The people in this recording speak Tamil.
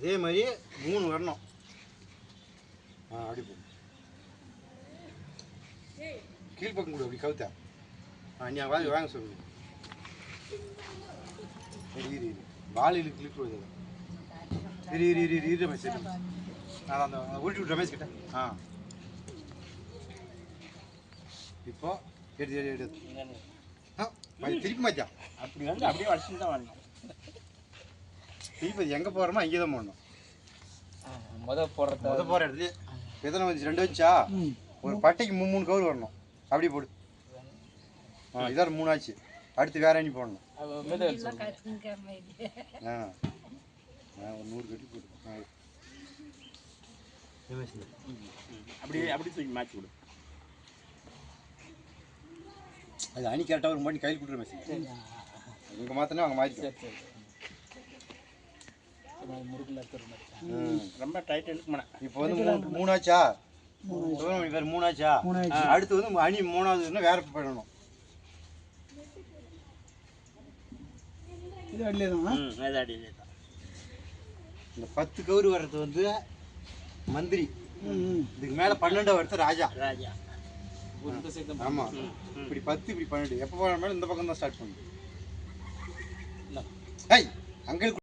இதே மாதிரி மூணு வரணும். ஆ அப்படி போடு கீழ்ப்பக்கம் கொடு அப்படி கவுத்த. ஆ நீ வாங்க வாங்க சொல்லுங்க இரு இரு இரு. வாளியில் கிளிப் போகுது இரு இரு இரு இரு ரமேஷ். நான் அந்த உருட்டி விட்டு ரமேஷ் கிட்ட. ஆ. இப்போ எடுத்து ஆ மதி- திருப்பி மாத்தியான் அப்படி வந்து அப்படியே வடிச்சுட்டு தான் வரணும். திருப்பி அது எங்கே போகிறோமோ அங்கே தான் போடணும். முத போடுறத முத போகிற இடத்துல எத்தனை வந்துச்சு ரெண்டு வந்துச்சா ஒரு பட்டைக்கு மூணு மூணு கவுர் வரணும். அப்படியே போடு. ஆ இதார் மூணு ஆச்சு. அடுத்து வேற அணி போடணும். ஆ. ஆ, ஒரு நூறு கட்டி போடு. அப்படியே அப்படி தூக்கி மாற்றி கொடு. அது அணி கரெக்டாக ஒரு பண்ணி கையில் கொடுத்துரு மெசேஜ் இங்கே மாற்றினா அவங்க மாற்றிக்கோ ரொம்ப டைட் இழுக்க மாட்டேன் இப்போ வந்து மூணு மூணாச்சா? சுப்பிரமணி பேர் மூணாச்சா? ஆ, அடுத்து வந்து அணி மூணாவதுன்னா வேற பண்ணணும். இது அடியிலே தான் ம் அது அடியிலே தான் இந்த பத்து கவுரு வர்றது வந்து மந்திரி. ம் இதுக்கு மேலே பன்னெண்டு வருது ராஜா. ராஜா. இப்படி பத்து இப்படி பன்னெண்டு. எப்போ போனாலும் இந்த பக்கம் தான் ஸ்டார்ட் பண்ணு இந்தா. ஐய் அங்கே